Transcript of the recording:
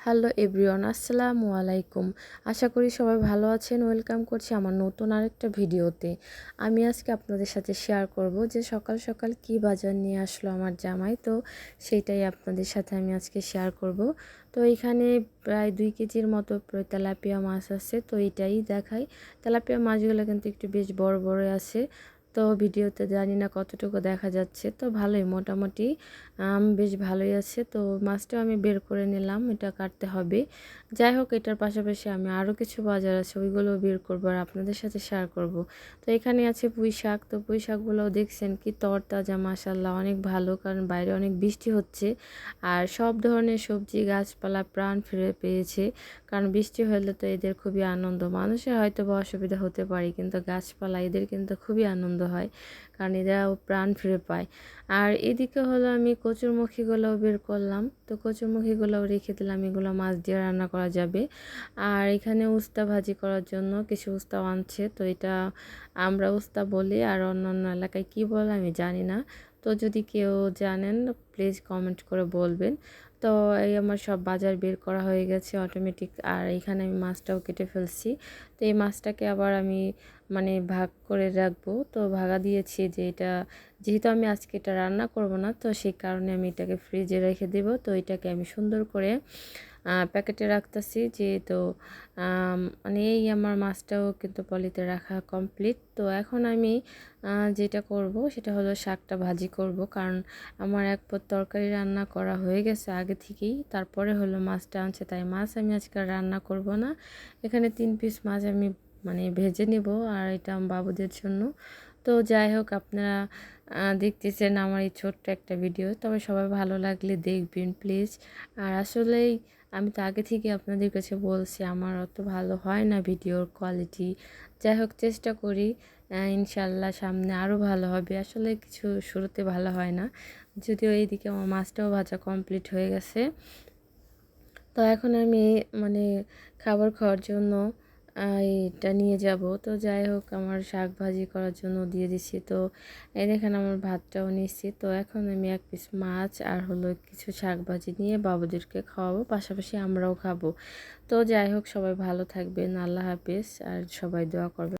Hello everyone, আসসালামু আলাইকুম। আশা করি সবাই ভালো আছেন। ওয়েলকাম করছি আমার নতুন আরেকটা ভিডিওতে। আমি আজকে আপনাদের সাথে শেয়ার করব যে সকাল সকাল কি বাজার নিয়ে আসলো আমার জামাই। তো সেইটাই আপনাদের সাথে আমি আজকে শেয়ার করব। তো এখানে প্রায় দুই কেজির মতো তেলাপিয়া মাছ আছে। তো এটাই দেখাই। তেলাপিয়া মাছগুলো কিন্তু একটু বেশ বড় বড় আছে। তো ভিডিওতে জানি না কতটুকু দেখা যাচ্ছে। তো ভালোই, মোটামুটি, আম বেশ ভালোই আছে। তো মাছটাও আমি বের করে নিলাম, এটা কাটতে হবে। যাই হোক, এটার পাশাপাশি আমি আরও কিছু বাজার আছে, ওইগুলোও বের করব আর আপনাদের সাথে শেয়ার করব। তো এখানে আছে পুঁই শাক, তো পুঁই শাকগুলোও দেখছেন কি তরতাজা মাসাল্লাহ অনেক ভালো, কারণ বাইরে অনেক বৃষ্টি হচ্ছে। আর সব ধরনের সবজি, গাছপালা, প্রাণ ফিরে পেয়েছে, কারণ বৃষ্টি হলে তো এদের খুবই আনন্দ। মানুষের হয়তো বা অসুবিধা হতে পারে, কিন্তু গাছপালা, এদের কিন্তু খুবই আনন্দ। হয় কারণ এরাও প্রাণ ফিরে পায়। আর এদিকে হলো আমি কচুরমুখীগুলোও বের করলাম। তো কচুরমুখীগুলোও রেখে দিলাম, এগুলো মাছ দিয়ে রান্না করা যাবে। আর এখানে উস্তা ভাজি করার জন্য কিছু উস্তা আনছে। তো এটা আমরা উস্তা বলি আর অন্য অন্য এলাকায় কী বলে আমি জানি না। তো যদি কেউ জানেন প্লিজ কমেন্ট করে বলবেন। তো এই আমার সব বাজার বের করা হয়ে গেছে অটোমেটিক আর এখানে আমি মাছটাও কেটে ফেলছি। তো এই মাছটাকে আবার আমি মানে ভাগ করে রাখব। তো ভাগা দিয়েছি যে এটা, যেহেতু আমি আজকে এটা রান্না করব না, তো সেই কারণে আমি এটাকে ফ্রিজে রেখে দেব। তো এটাকে আমি সুন্দর করে প্যাকেটে রাখতেছি যেহেতু মানে এই আমার মাছটাও কিন্তু পলিতে রাখা কমপ্লিট তো এখন আমি যেটা করব সেটা হলো শাকটা ভাজি করব। কারণ আমার এক পর তরকারি রান্না করা হয়ে গেছে আগে থেকেই। তারপরে হলো মাছটা আনছে, তাই মাছ আমি আজকে রান্না করব না। এখানে তিন পিস মাছ আমি মানে ভেজে নেব, আর এটা বাবুদের জন্য। তো যাই হোক, আপনারা দেখতেছেন আমার এই ছোট্ট একটা ভিডিও। তবে সবাই ভালো লাগলে দেখবেন, প্লিজ। আর আসলেই, আমি তো আগে থেকে আপনাদের কাছে বলছি, আমার অত ভালো হয় না ভিডিওর কোয়ালিটি। যাই হোক, চেষ্টা করি ইনশাল্লাহ সামনে আরও ভালো হবে। আসলে কিছু শুরুতে ভালো হয় না। যদিও এইদিকে আমার মাছটাও ভাজা কমপ্লিট হয়ে গেছে। তো এখন আমি মানে খাবার খাওয়ার জন্য এটা নিয়ে যাব। তো যাই হোক, আমার শাক ভাজি করার জন্য দিয়ে দিছি। তো এই দেখেন, আমার ভাতটাও নিচ্ছি তো এখন আমি এক পিস মাছ আর হলো কিছু শাক ভাজি নিয়ে বাবুদেরকে খাওয়াবো। পাশাপাশি আমরাও খাব। তো যাই হোক, সবাই ভালো থাকবেন। আল্লাহ হাফিজ। আর সবাই দোয়া করবে